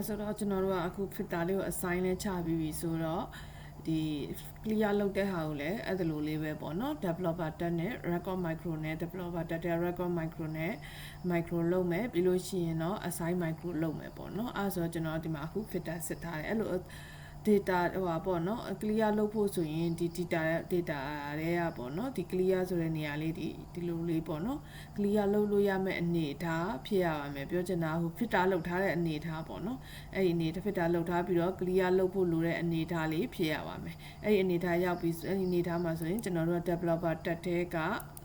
အဲဆိုတော့ကျွန်တော်တို့ကအခု filter လေးကို assign လဲချပြီးပြီဆိုတော့ဒီ clear လုပ်တဲ့ဟာကိုလည်းအဲ့ဒါလိုလေးပဲပေါ့နော် developer tab နဲ့ record micro နဲ့ developer tab တဲ့ record micro နဲ့ micro လုပ်မယ်ပြီးလို့ရှိရင်တော့ assign micro လုပ်မယ်ပေါ့နော်အဲဆိုတော့ကျွန်တော်ဒီမှာအခု filter စစ်ထားတယ်အဲ့လို data ဟိုပါပေါ့နော် clear လုပ်ဖို့ဆိုရင်ဒီ data data တွေကပေါ့နော်ဒီ clear ဆိုတဲ့နေရာလေးဒီဒီလိုလေးပေါ့နော် clear လုပ်လို့ရမယ့်အနေအထားဖြစ်ရပါမယ်ပြောချင်တာဟို filter လုပ်ထားတဲ့အနေအထားပေါ့နော်အဲ့ဒီအနေ filter လုပ်ထားပြီးတော့ clear လုပ်ဖို့လိုတဲ့အနေအထားလေးဖြစ်ရပါမယ်အဲ့ဒီအနေအထားရောက်ပြီးအဲ့ဒီအနေအထားမှာဆိုရင်ကျွန်တော်တို့က developer တက်တဲ့က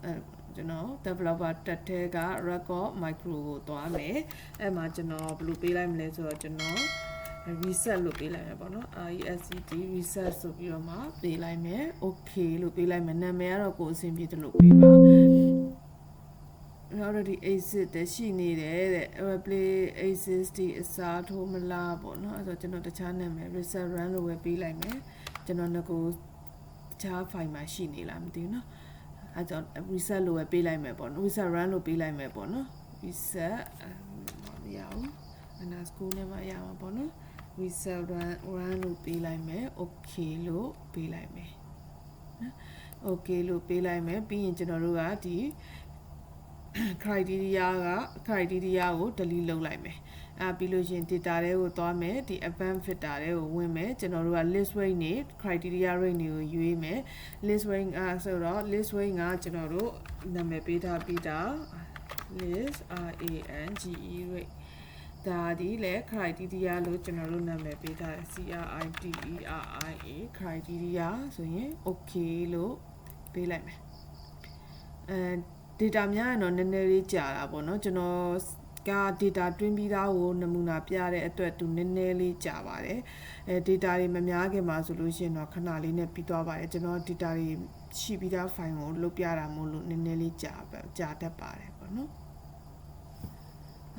အဲကျွန်တော် developer တက်တဲ့က record micro ကိုသွားမယ်အဲ့မှာကျွန်တော်ဘယ်လိုပေးလိုက်မလဲဆိုတော့ကျွန်တော် reset လို့ပေးလိုက်မယ်ပေါ့နော် RESET reset ဆိုပြီးတော့မှပေးလိုက်မယ် okay လို့ပေးလိုက်မယ်နာမည်ကတော့ကိုအဆင်ပြေတယ်လို့ပေးပါနောက်တော့ဒီ exit တရှိနေတယ်တဲ့ play exit ဒီအစားထိုးမလားပေါ့နော်အဲ့တော့ကျွန်တော်တခြားနာမည် reset run လို့ပဲပေးလိုက်မယ်ကျွန်တော်ငကိုတခြား file မှာရှိနေလားမသိဘူးနော်အဲ့တော့ reset လို့ပဲပေးလိုက်မယ်ပေါ့နော် reset run လို့ပေးလိုက်မယ်ပေါ့နော် reset မရဘူးအနာစကူနဲ့မရမှာပေါ့နော် reset run run လို့ပေးလိုက်မယ် okay လို့ပေးလိုက်မယ်နော် okay လို့ပေးလိုက်မယ်ပြီးရင်ကျွန်တော်တို့ကဒီ criteria က criteria ကို delete လုပ်လိုက်မယ်အဲပြီးလို့ရှရင် data တွေကိုသွားမယ်ဒီ advanced filter တွေကိုဝင်မယ်ကျွန်တော်တို့က list weight နဲ့ criteria rate တွေကိုရွေးမယ် list weight ကဆိုတော့ list weight ကကျွန်တော်တို့နာမည်ပေးထားပြီးတာ list r a n g e rate ဒါဒီလေ criteria လို့ကျွန်တော်တို့နာမည်ပေးထားတယ် C R I T E R I A criteria ဆိုရင် okay လို့ပေးလိုက်မယ်အဲ data များရင်တော့နည်းနည်းလေးကြာတာပေါ့နော်ကျွန်တော်က data တွင်းပြီးသားကိုနမူနာပြတဲ့အတွက်သူနည်းနည်းလေးကြာပါတယ်အဲ data တွေမများခင်မှာဆိုလို့ရှိရင်တော့ခဏလေးနဲ့ပြီးသွားပါတယ်ကျွန်တော် data တွေရှိပြီးသား file ကိုလုတ်ပြတာမို့လို့နည်းနည်းလေးကြာပဲကြာတတ်ပါတယ်ပေါ့နော်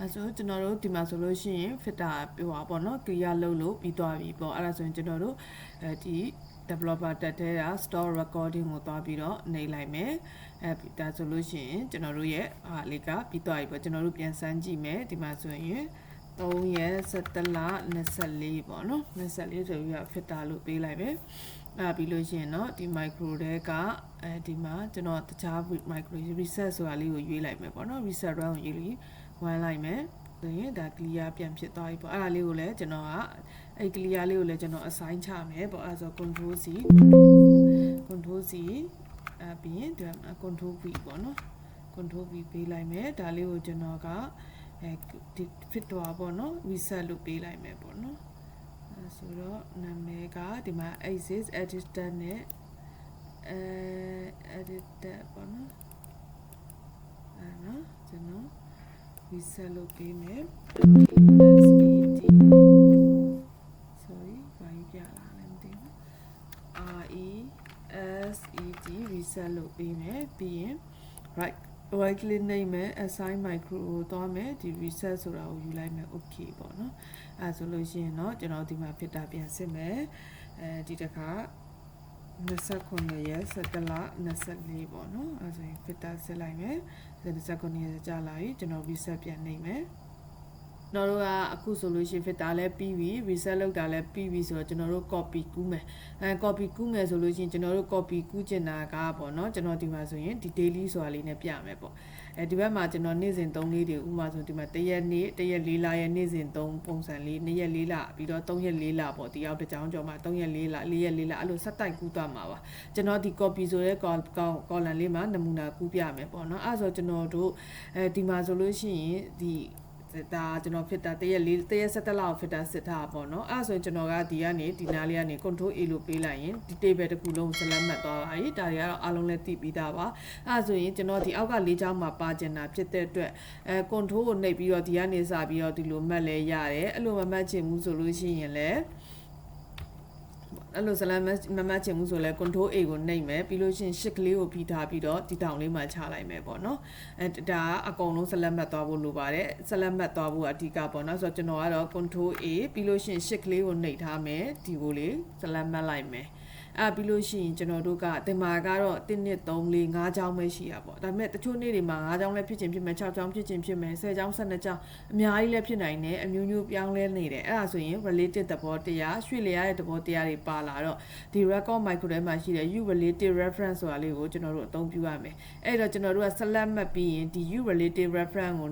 အဲဆိုကျွန်တော်တို့ဒီမှာဆိုလို့ရှိရင် filter ပြောပါပေါ့နော် clear လုပ်လို့ပြီးသွားပြီပေါ့အဲ့ဒါဆိုရင်ကျွန်တော်တို့အဲဒီ developer တက်တဲ့က store recording ကိုသွားပြီးတော့နှိပ်လိုက်မယ်အဲဒါဆိုလို့ရှိရင်ကျွန်တော်တို့ရဲ့ဟာလေးကပြီးသွားပြီပေါ့ကျွန်တော်တို့ပြန်စမ်းကြည့်မယ်ဒီမှာဆိုရင်3ရက်17လ24ပေါ့နော်24ဆိုပြီးတော့ filter လို့ပေးလိုက်မယ်အဲပြီးလို့ရှိရင်တော့ဒီ micro တွေကအဲဒီမှာကျွန်တော်တခြား micro reset ဆိုတာလေးကိုရွေးလိုက်မယ်ပေါ့နော် reset run ကိုရွေးပြီး ဝိုင်းလိုက်မယ်ဆိုရင်ဒါ clear ပြန်ဖြစ်သွားပြီပေါ့အဲ့ဒါလေးကိုလည်းကျွန်တော်ကအဲ့ clear လေးကိုလည်းကျွန်တော် assign ချမယ်ပေါ့အဲ့ဒါဆို control C control C အပြင်ဒီမှာ control V ပေါ့နော် control V ပေးလိုက်မယ်ဒါလေးကိုကျွန်တော်ကအဲဒီ fit တော့ပေါ့နော် reset လို့ပေးလိုက်မယ်ပေါ့နော်အဲဆိုတော့နာမည်ကဒီမှာ axis editor နဲ့အဲ editor ပေါ့နော်အဲနော်ကျွန်တော် reset လုပ်ပေးမယ် SED sorry ဘာကြီးပြလာလဲမသိဘူး R E S E D reset လုပ်ပေးမယ်ပြီးရင် right right click နှိပ်မယ် assign micro ကိုသွားမယ်ဒီ reset ဆိုတာကိုယူလိုက်မယ် okay ပေါ့နော်အဲဆိုလို့ရှိရင်တော့ကျွန်တော်ဒီမှာဖြစ်တာပြန်စစ်မယ်အဲဒီတစ်ခါ 29ရက်17လ24ပေါ့နော်အဲဆိုရင် filter စစ်လိုက်မယ်29ရက်ကြာလာပြီကျွန်တော် reset ပြန်နှိပ်မယ်ကျွန်တော်တို့ကအခုဆိုလို့ရှိရင် filter လည်းပြီးပြီ reset လုပ်တာလည်းပြီးပြီဆိုတော့ကျွန်တော်တို့ copy ကူးမယ်အဲ copy ကူးမယ်ဆိုလို့ရှိရင်ကျွန်တော်တို့ copy ကူးချင်တာကပေါ့နော်ကျွန်တော်ဒီမှာဆိုရင်ဒီ daily ဆိုတာလေးနဲ့ပြမယ်ပေါ့ အဲဒီဘက်မှာကျွန်တော်နေ့စဉ်3လေးတွေဥမာဆိုဒီမှာတရက်နေ့တရက်4လရဲ့နေ့စဉ်3ပုံစံလေးနေ့ရက်4လပြီးတော့3ရက်4လပေါ့ဒီရောက်တစ်ကြောင်းကြော်မှာ3ရက်4လ4ရက်4လအဲ့လိုဆက်တိုက်ကူးသွားမှာပါကျွန်တော်ဒီ copy ဆိုတဲ့ column လေးမှာနမူနာကူးပြမယ်ပေါ့နော်အဲ့ဆိုကျွန်တော်တို့အဲဒီမှာဆိုလို့ရှိရင်ဒီ ဒါကျွန်တော် filter တရက်လေးတရက်17လောက် filter စစ်ထားပါတော့အဲ့ဆိုရင်ကျွန်တော်ကဒီကနေဒီနားလေးကနေ control A လို့ပေးလိုက်ရင်ဒီ table တစ်ခုလုံး select မှတ်သွားပါပြီဒါတွေကတော့အားလုံးလည်းသိပြီးသားပါအဲ့ဆိုရင်ကျွန်တော်ဒီအောက်ကလေးချောင်းမှာပါကျင်တာဖြစ်တဲ့အတွက်အဲ control ကိုနှိပ်ပြီးတော့ဒီကနေစပြီးတော့ဒီလိုမှတ်လဲရတယ်အဲ့လိုမမှတ်ချင်ဘူးဆိုလို့ရှိရင်လည်း အဲ့လိုဇလန်မမချင်ဘူးဆိုလဲ control A ကိုနှိပ်မယ်ပြီးလို့ရှိရင် shift ကလေးကိုပြီးထားပြီးတော့ဒီတောင်လေးမှာချလိုက်မယ်ပေါ့နော်အဲဒါအကုန်လုံး select မှတ်သွားဖို့လိုပါတယ် select မှတ်သွားဖို့အဓိကပေါ့နော်ဆိုတော့ကျွန်တော်ကတော့ control A ပြီးလို့ရှိရင် shift ကလေးကိုနှိပ်ထားမယ်ဒီကိုလေး select မှတ်လိုက်မယ် အဲ့ပြီးလို့ရှိရင်ကျွန်တော်တို့ကတင်မာကတော့1နှစ်3 4 5ချောင်းပဲရှိရပေါ့ဒါပေမဲ့တချို့နေ့တွေမှာ5ချောင်းလည်းဖြစ်ချင်းဖြစ်မယ်6ချောင်းဖြစ်ချင်းဖြစ်မယ်10ချောင်း12ချောင်းအများကြီးလည်းဖြစ်နိုင်တယ်အမျိုးမျိုးပြောင်းလဲနေတယ်အဲ့ဒါဆိုရင် related သဘောတရားရွှေ့လျားရဲ့သဘောတရားတွေပါလာတော့ဒီ record micro ထဲမှာရှိတဲ့ u related reference ဆိုတာလေးကိုကျွန်တော်တို့အသုံးပြုရမယ်အဲ့တော့ကျွန်တော်တို့က select မှတ်ပြီးရင်ဒီ u related reference ကို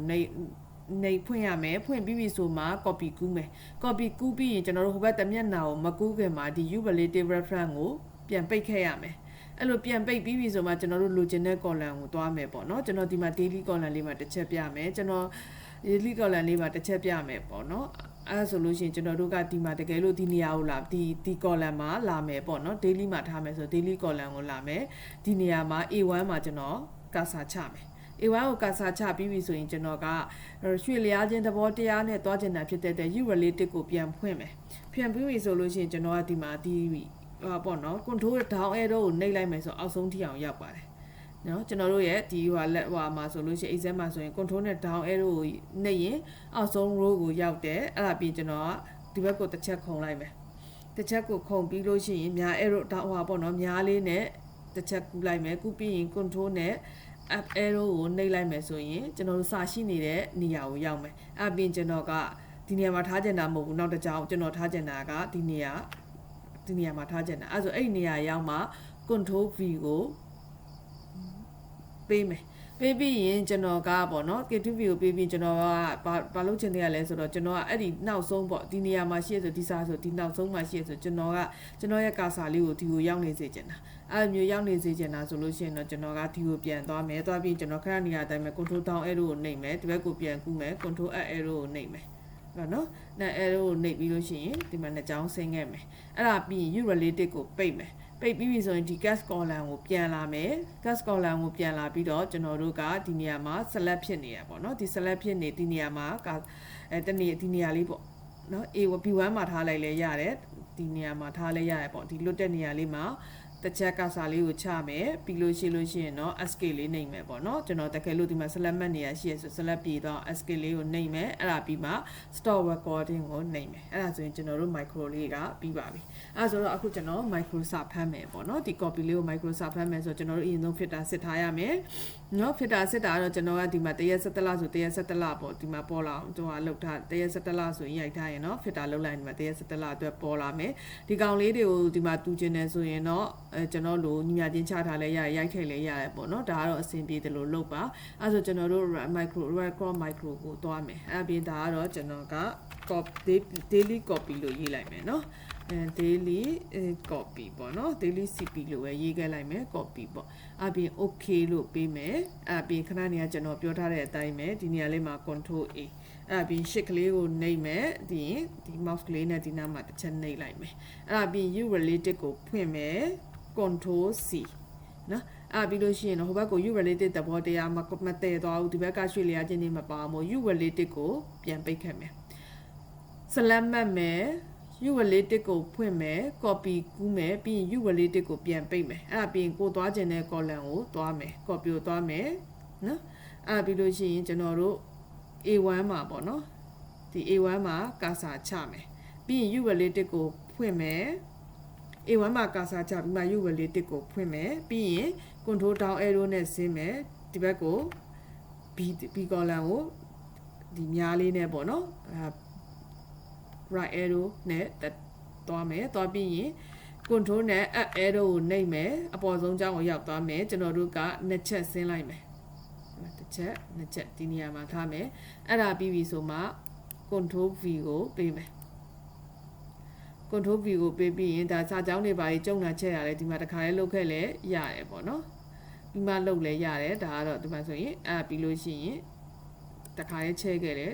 နေနေဖွင့်ရမယ်ဖွင့်ပြီးပြီဆိုမှ copy ကူးမယ် copy ကူးပြီးရင်ကျွန်တော်တို့ဟိုဘက်တစ်မျက်နှာကိုမကူးခင်မှာဒီ u relative reference ကိုပြန်ပိတ်ခဲ့ရမယ်အဲ့လိုပြန်ပိတ်ပြီးပြီဆိုမှကျွန်တော်တို့လိုချင်တဲ့ column ကိုသွားမယ်ပေါ့နော်ကျွန်တော်ဒီမှာ daily column လေးမှာတစ်ချက်ပြမယ်ကျွန်တော် daily column လေးမှာတစ်ချက်ပြမယ်ပေါ့နော်အဲဆိုလို့ရှိရင်ကျွန်တော်တို့ကဒီမှာတကယ်လို့ဒီနေရာကိုလာဒီဒီ column မှာလာမယ်ပေါ့နော် daily မှာထားမယ်ဆို daily column ကိုလာမယ်ဒီနေရာမှာ A1 မှာကျွန်တော်ကာစာချမယ် A1 ကိုကာစာချပြီးပြီဆိုရင်ကျွန်တော်ကရွှေလျားခြင်းသဘောတရားနဲ့တွားကျင်တာဖြစ်တဲ့တဲ့ U related ကိုပြန်ဖွင့်မယ်ဖွင့်ပြီးပြီဆိုလို့ရှိရင်ကျွန်တော်ကဒီမှာဒီဟာပေါ့နော် control down arrow ကိုနှိပ်လိုက်မယ်ဆိုအောက်ဆုံးထိအောင်ရောက်ပါတယ်နော်ကျွန်တော်တို့ရဲ့ဒီဟိုလက်ဟိုမှာဆိုလို့ရှိရင် exam မှာဆိုရင် control နဲ့ down arrow ကိုနှိပ်ရင်အောက်ဆုံး row ကိုရောက်တယ်အဲ့ဒါပြီးကျွန်တော်ကဒီဘက်ကိုတစ်ချက်ခုံလိုက်မယ်တစ်ချက်ကိုခုံပြီးလို့ရှိရင်များ arrow ဟိုပေါ့နော်များလေးနဲ့တစ်ချက်ကူးလိုက်မယ်ကူးပြီးရင် control နဲ့ up arrow ကိုနှိပ်လိုက်မယ်ဆိုရင်ကျွန်တော်တို့စာရှိနေတဲ့နေရာကိုရောက်မယ်အပြင်ကျွန်တော်ကဒီနေရာမှာထားကျင်တာမဟုတ်ဘူးနောက်တစ်ကြောင်ကျွန်တော်ထားကျင်တာကဒီနေရာဒီနေရာမှာထားကျင်တာအဲဆိုအဲ့ဒီနေရာရောက်မှ control v ကိုပေးမယ် ပေးပြီးရင်ကျွန်တော်ကပေါ့နော် K2V ကိုပေးပြီးကျွန်တော်ကဘာဘာလုပ်ချင်တဲ့ရလဲဆိုတော့ကျွန်တော်ကအဲ့ဒီနောက်ဆုံးပေါ့ဒီနေရာမှာရှိရဆိုဒီစားဆိုဒီနောက်ဆုံးမှာရှိရဆိုကျွန်တော်ကကျွန်တော်ရဲ့ကာစာလေးကိုဒီကိုရောက်နေစေချင်တာအဲ့လိုမျိုးရောက်နေစေချင်တာဆိုလို့ရှိရင်တော့ကျွန်တော်ကဒီကိုပြန်သွားမယ်သွားပြီးကျွန်တော်ခဏနေရာတိုင်းမှာ control down arrow ကိုနှိပ်မယ်ဒီဘက်ကိုပြန်ကူးမယ် control up arrow ကိုနှိပ်မယ်ဟုတ်နော်။နဲ့ arrow ကိုနှိပ်ပြီးလို့ရှိရင်ဒီမှာနှစ်ကြောင်းဆင်းခဲ့မယ်။အဲ့ဒါပြီးရင် u related ကိုပိတ်မယ်။ ပိတ်ပြီးပြီဆိုရင်ဒီ cast column ကိုပြန်လာမယ် cast column ကိုပြန်လာပြီးတော့ကျွန်တော်တို့ကဒီနေရာမှာ select ဖြစ်နေရပေါ့နော်ဒီ select ဖြစ်နေဒီနေရာမှာအဲတနေဒီနေရာလေးပေါ့နော် A B1 မှာထားလိုက်လဲရတယ်ဒီနေရာမှာထားလဲရတယ်ပေါ့ဒီလွတ်တဲ့နေရာလေးမှာ တစ်ချက်ကစားလေးကိုချမယ်ပြီးလို့ရှိလို့ရှိရင်တော့ SK လေးနှိပ်မယ်ပေါ့နော်ကျွန်တော်တကယ်လို့ဒီမှာ select မှတ်နေရရှိရဆို select ပြီးတော့ SK လေးကိုနှိပ်မယ်အဲ့ဒါပြီးမှ stop recording ကိုနှိပ်မယ်အဲ့ဒါဆိုရင်ကျွန်တော်တို့ micro လေးကပြီးပါပြီအဲ့ဒါဆိုတော့အခုကျွန်တော် micro စာဖမ်းမယ်ပေါ့နော်ဒီ copy လေးကို micro စာဖမ်းမယ်ဆိုတော့ကျွန်တော်တို့အရင်ဆုံး filter စစ်ထားရမယ်နော် filter စစ်တာကတော့ကျွန်တော်ကဒီမှာတရက်17လဆိုတရက်17လပေါ့ဒီမှာပေါ်လာအောင်ကျွန်တော်ကလောက်ထားတရက်17လဆိုရင်ရိုက်ထားရင်နော် filter လောက်လိုက်ဒီမှာတရက်17လအတွက်ပေါ်လာမယ်ဒီကောင်လေးတွေကိုဒီမှာတူကျင်နေဆိုရင်တော့အဲကျွန်တော်တို့ညီမချင်းချထားလဲရရိုက်ထည့်လဲရတယ်ပေါ့နော်ဒါကတော့အဆင်ပြေတယ်လို့လုပ်ပါအဲဆိုကျွန်တော်တို့ micro record micro ကိုသွားမယ်အဲပြင်ဒါကတော့ကျွန်တော်က copy daily copy လို့ရေးလိုက်မယ်နော်အဲ daily copy ပေါ့နော် daily cp လို့ပဲရေးခဲ့လိုက်မယ် copy ပေါ့အပြင် okay လို့ပေးမယ်အပြင်ခဏနေကကျွန်တော်ပြောထားတဲ့အတိုင်းပဲဒီနေရာလေးမှာ control a အဲ့ပြီး shift ကလေးကိုနှိပ်မယ်ဒီရင်ဒီ mouse ကလေးနဲ့ဒီနားမှာတစ်ချက်နှိပ်လိုက်မယ်အဲ့ပြီး u related ကိုဖွင့်မယ် control c နော်အဲ့ပြီးလို့ရှိရင်တော့ဟိုဘက်ကို u related သဘောတရားမမတည့်သွားဘူးဒီဘက်ကရွှေ့လျားခြင်းတွေမပါဘူး u related ကိုပြန်ပိတ်ခဲ့မယ် select မှတ်မယ် u related ကိုဖွင့်မယ် copy ကူးမယ်ပြီးရင် u related ကိုပြန်ပိတ်မယ်အဲ့ဒါပြီးရင်ကိုသွားခြင်းတဲ့ column ကိုသွားမယ် copy ကိုသွားမယ်နော်အဲ့ပြီးလို့ရှိရင်ကျွန်တော်တို့ A1 မှာပေါ့နော်ဒီ A1 မှာကာစာချမယ်ပြီးရင် U related ကိုဖွင့်မယ် A1 မှာကာစာချပြီးမှ U related ကိုဖွင့်မယ်ပြီးရင် control down arrow နဲ့ဆင်းမယ်ဒီဘက်ကို B B column ကိုဒီများလေးနဲ့ပေါ့နော်အဲ right arrow နဲ့သွားမယ်သွားပြီးရင် control နဲ့ up arrow ကိုနှိပ်မယ်အပေါ်ဆုံးကြောင်းကိုရောက်သွားမယ်ကျွန်တော်တို့ကနှစ်ချက်ဆင်းလိုက်မယ်တစ်ချက်နှစ်ချက်ဒီနေရာမှာထားမယ်အဲ့ဒါပြီးပြီဆိုမှ control v ကိုပေးမယ် control v ကိုပေးပြီးရင်ဒါစာကြောင်းတွေပါကြီးကျုံတာချက်ရတယ်ဒီမှာတစ်ခါလေးလုတ်ခဲ့လဲရတယ်ပေါ့နော်ပြီးမှလုတ်လဲရတယ်ဒါကတော့ဒီမှာဆိုရင်အဲ့ပြီးလို့ရှိရင်တစ်ခါလေးချဲခဲ့လဲ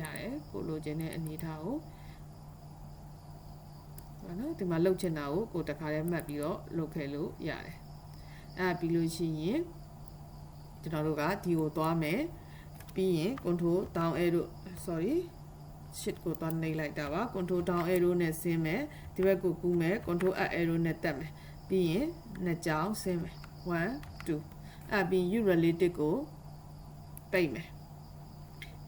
ရတယ်ကိုလိုချင်တဲ့အနေထားကိုဘာနော်ဒီမှာလုတ်ချင်တာကိုကိုတစ်ခါလေးမှတ်ပြီးတော့လုတ်ခဲ့လို့ရတယ်အဲ့ပြီးလို့ရှိရင်ကျွန်တော်တို့ကဒီကိုသွားမယ်ပြီးရင် control down arrow sorry shit ကိုသွားနှိပ်လိုက်တာပါ control down arrow နဲ့ဆင်းမယ်ဒီဘက်ကိုကူးမယ် control up arrow နဲ့တက်မယ်ပြီးရင်နှစ်ကြောင်းဆင်းမယ်1 2အဲ့ပြီး u related ကိုပိတ်မယ်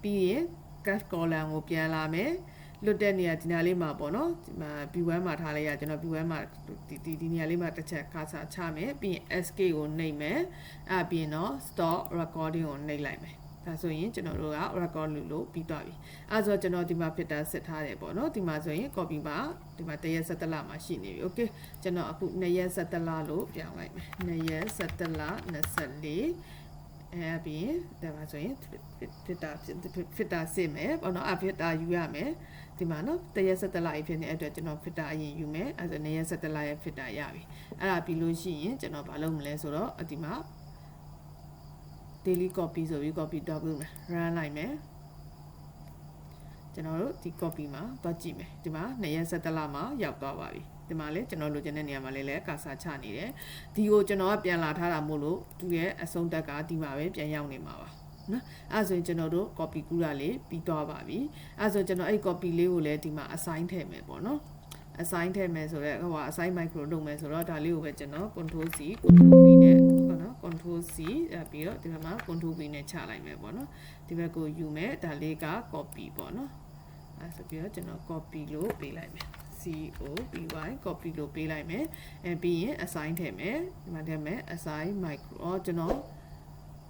ပြီးရင် cut column ကိုပြန်လာမယ်လွတ်တဲ့နေရာဒီနေရာလေးမှာပေါ့နော်ဒီမှာ B1 မှာထားလိုက်ရကျွန်တော် B1 မှာဒီဒီဒီနေရာလေးမှာတစ်ချက်ခါစားချမယ်ပြီးရင် SK ကိုနှိပ်မယ်အဲ့ပြီးရင်တော့ stop recording ကိုနှိပ်လိုက်မယ် ဒါဆိုရင်ကျွန်တော်တို့က record လုပ်လို့ပြီးသွားပြီအဲဆိုကျွန်တော်ဒီမှာ filter ဆက်ထားတယ်ပေါ့နော်ဒီမှာဆိုရင် copy မှာဒီမှာတရက်ဆက်တလမှာရှိနေပြီ okay ကျွန်တော်အခု2ရက်ဆက်တလလို့ပြောင်းလိုက်မယ်2ရက်ဆက်တလ24အဲပြီးရင်ဒါပါဆိုရင် filter filter စစ်မယ်ပေါ့နော်အ filter ယူရမယ်ဒီမှာနော်တရက်ဆက်တလအဖြစ်နဲ့အတွက်ကျွန်တော် filter အရင်ယူမယ်အဲဆို2ရက်ဆက်တလရဲ့ filter ရပြီအဲ့ဒါပြီးလို့ရှိရင်ကျွန်တော်ဘာလုပ်မလဲဆိုတော့ဒီမှာ daily copy ဆိုပြီး copy တော့ပြုမယ် run လိုက်မယ်ကျွန်တော်တို့ဒီ copy မှာသွားကြည့်မယ်ဒီမှာ2ရက်ဆက်တလမှာရောက်သွားပါပြီဒီမှာလေကျွန်တော်လိုချင်တဲ့နေရာမှာလေးလည်းကာစာချနေတယ်ဒီကိုကျွန်တော်ကပြန်လာထားတာမို့လို့သူရဲ့အဆုံးတက်ကဒီမှာပဲပြန်ရောက်နေမှာပါနော်အဲဆိုရင်ကျွန်တော်တို့ copy ကူးတာလေးပြီးသွားပါပြီအဲဆိုကျွန်တော်အဲ့ copy လေးကိုလည်းဒီမှာ assign ထည့်မယ်ပေါ့နော် assign ထည့်မယ်ဆိုတော့ဟို assign micro လုပ်မယ်ဆိုတော့ဒါလေးကိုပဲကျွန်တော် control C control V နဲ့ပေါ့နော် control C အဲပြီးတော့ဒီဘက်မှာ control V နဲ့ချလိုက်မယ်ပေါ့နော်ဒီဘက်ကိုယူမယ်ဒါလေးက copy ပေါ့နော်အဲဆိုပြီးတော့ကျွန်တော် copy လို့ပေးလိုက်မယ် C O P Y copy လို့ပေးလိုက်မယ်အဲပြီးရင် assign ထည့်မယ်ဒီမှာထည့်မယ် assign micro အော်ကျွန်တော်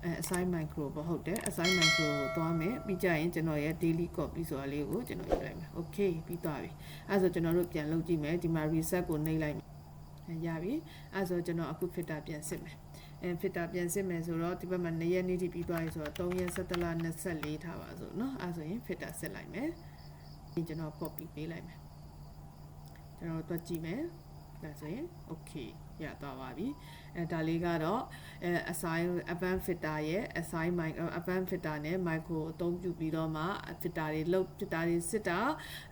အဲ assign micro ပေါ့ဟုတ်တယ် assign micro ကိုသွားမယ်ပြီးကြရင်ကျွန်တော်ရဲ့ daily copy ဆိုတာလေးကိုကျွန်တော်ယူလိုက်မယ် okay ပြီးသွားပြီအဲဆိုကျွန်တော်တို့ပြန်လုပ်ကြည့်မယ်ဒီမှာ reset ကိုနှိပ်လိုက်မယ်အဲရပြီအဲဆိုကျွန်တော်အခု filter ပြန်စစ်မယ် အဲ filter ပြန်စစ်မယ်ဆိုတော့ဒီဘက်မှာ2ရက်နေ့ထိပြီးသွားပြီဆိုတော့3ရက်17လ24ထားပါဆိုเนาะအဲဆိုရင် filter စစ်လိုက်မယ်ကျွန်တော် copy ပေးလိုက်မယ်ကျွန်တော်တို့တွက်ကြည့်မယ်ဒါဆိုရင် okay ရသွားပါပြီအဲဒါလေးကတော့အဲ assign advanced filter ရဲ့ assign mic advanced filter နဲ့ micro အသုံးပြုပြီးတော့မှ filter တွေလုတ် filter တွေစစ်တာ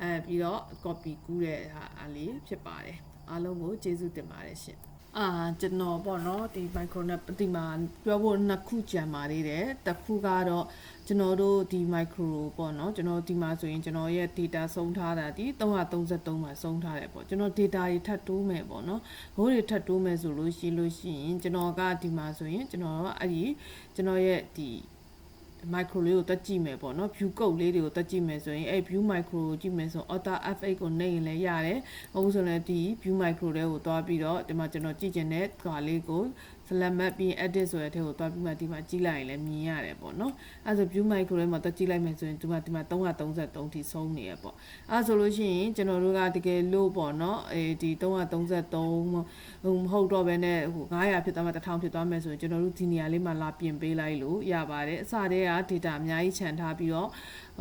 အဲပြီးတော့ copy ကူးတဲ့ဟာအလေးဖြစ်ပါတယ်အားလုံးကိုကျေးဇူးတင်ပါတယ်ရှင် အာကျွန်တော်ပေါ့နော်ဒီ micro နဲ့ဒီမှာပြောဖို့နှစ်ခုကြံပါသေးတယ်တစ်ခုကတော့ကျွန်တော်တို့ဒီ micro ပေါ့နော်ကျွန်တော်ဒီမှာဆိုရင်ကျွန်တော်ရဲ့ data ဆုံးထားတာဒီ333မှာဆုံးထားတယ်ပေါ့ကျွန်တော် data တွေထပ်တိုးမယ်ပေါ့နော်ဘိုးတွေထပ်တိုးမယ်ဆိုလို့ရှိလို့ရှိရင်ကျွန်တော်ကဒီမှာဆိုရင်ကျွန်တော်ကအဲ့ဒီကျွန်တော်ရဲ့ဒီ micro လေးကိုတက်ကြည့်မယ်ပေါ့နော် view code လေးတွေကိုတက်ကြည့်မယ်ဆိုရင်အဲ့ view micro ကိုကြည့်မယ်ဆို author f8 ကိုနှိပ်ရင်လည်းရတယ်ဟုတ်ဆိုလည်းဒီ view micro တွေကိုတွားပြီးတော့ဒီမှာကျွန်တော်ကြည့်ကျင်တဲ့ကွာလေးကို select ပြီး edit ဆိုတဲ့ထဲကိုတွားပြီးမှဒီမှာကြည့်လိုက်ရင်လည်းမြင်ရတယ်ပေါ့နော်အဲဆို view micro ထဲမှာတက်ကြည့်လိုက်မယ်ဆိုရင်ဒီမှာဒီမှာ333ထိဆုံးနေရပေါ့အဲဆိုလို့ရှိရင်ကျွန်တော်တို့ကတကယ်လို့ပေါ့နော်အဲဒီ333ဟိုမဟုတ်တော့ဘဲနဲ့ဟို900ဖြစ်သွားမှ1000ဖြစ်သွားမယ်ဆိုရင်ကျွန်တော်တို့ဒီနေရာလေးမှာလာပြင်ပေးလိုက်လို့ရပါတယ်အစတည်းက data အများကြီးခြံထားပြီးတော့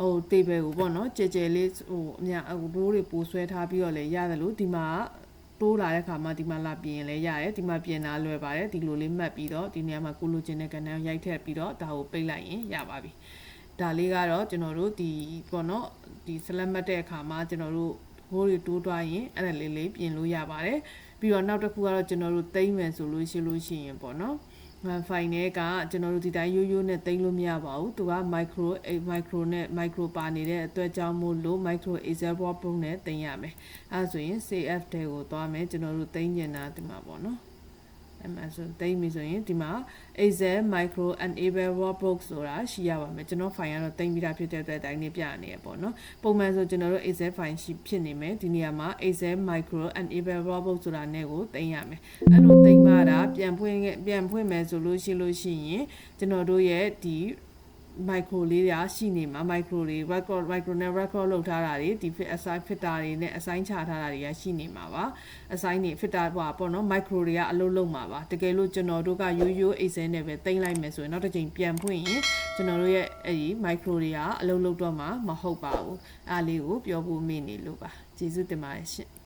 ဟို table ကိုပေါ့နော်ကြဲကြဲလေးဟိုအများဟို row တွေပို့ဆွဲထားပြီးတော့လည်းရတယ်လို့ဒီမှာ တိုးလာတဲ့ခါမှာဒီမှာလာပြင်ရင်လည်းရတယ်ဒီမှာပြင်တာလွယ်ပါတယ်ဒီလိုလေးမှတ်ပြီးတော့ဒီနေရာမှာကိုလိုချင်တဲ့ကဏ္ဍရိုက်ထည့်ပြီးတော့ဒါကိုပိတ်လိုက်ရင်ရပါပြီဒါလေးကတော့ကျွန်တော်တို့ဒီပေါ့နော်ဒီ select မှတ်တဲ့အခါမှာကျွန်တော်တို့ဘိုးတွေတိုးသွားရင်အဲ့ဒါလေးလေးပြင်လို့ရပါတယ်ပြီးတော့နောက်တစ်ခုကတော့ကျွန်တော်တို့တိမ့်မယ်ဆိုလို့ရှိလို့ရှိရင်ပေါ့နော် file နဲ့ကကျွန်တော်တို့ဒီတိုင်းရိုးရိုးနဲ့တိမ့်လို့မရပါဘူးသူက micro micro နဲ့ micro ပါနေတဲ့အတွက်ကြောင့်မို့လို့ micro excel workbook နဲ့တိမ့်ရမယ်အဲဆိုရင် cf တဲကိုသွားမယ်ကျွန်တော်တို့တိမ့်ညင်တာဒီမှာပေါ့နော်အဲ့မှာဆိုတိမ့်ပြီဆိုရင်ဒီမှာ excel micro enable workbook ဆိုတာရှိရပါမယ်ကျွန်တော် file ကတော့တိမ့်ပြီးသားဖြစ်တဲ့အတွက်တိုင်းနေပြနေရပေါ့နော်ပုံမှန်ဆိုကျွန်တော်တို့ excel file ရှိဖြစ်နေမယ်ဒီနေရာမှာ excel micro enable workbook ဆိုတာနဲ့ကိုတိမ့်ရမယ်အဲ့လိုတိမ့်မှတာ ပြန်ဖွင့်ပြန်ဖွင့်မယ်ဆိုလို့ရှိလို့ရှိရင်ကျွန်တော်တို့ရဲ့ဒီ micro လေးတွေရှိနေမှာ micro တွေ record micro နဲ့ record လုပ်ထားတာတွေဒီ fit assign fitter တွေနဲ့ assign ချထားတာတွေကရှိနေမှာပါ assign တွေ fitter ပေါ့ပေါ့နော် micro တွေကအလုပ်လုပ်မှာပါတကယ်လို့ကျွန်တော်တို့ကရိုးရိုး excel နဲ့ပဲတင်လိုက်မယ်ဆိုရင်နောက်တစ်ချိန်ပြန်ဖွင့်ရင်ကျွန်တော်တို့ရဲ့အဲ့ဒီ micro တွေကအလုပ်လုပ်တော့မှာမဟုတ်ပါဘူးအားလေးကိုပြောဖို့မေ့နေလို့ပါကျေးဇူးတင်ပါတယ်ရှင်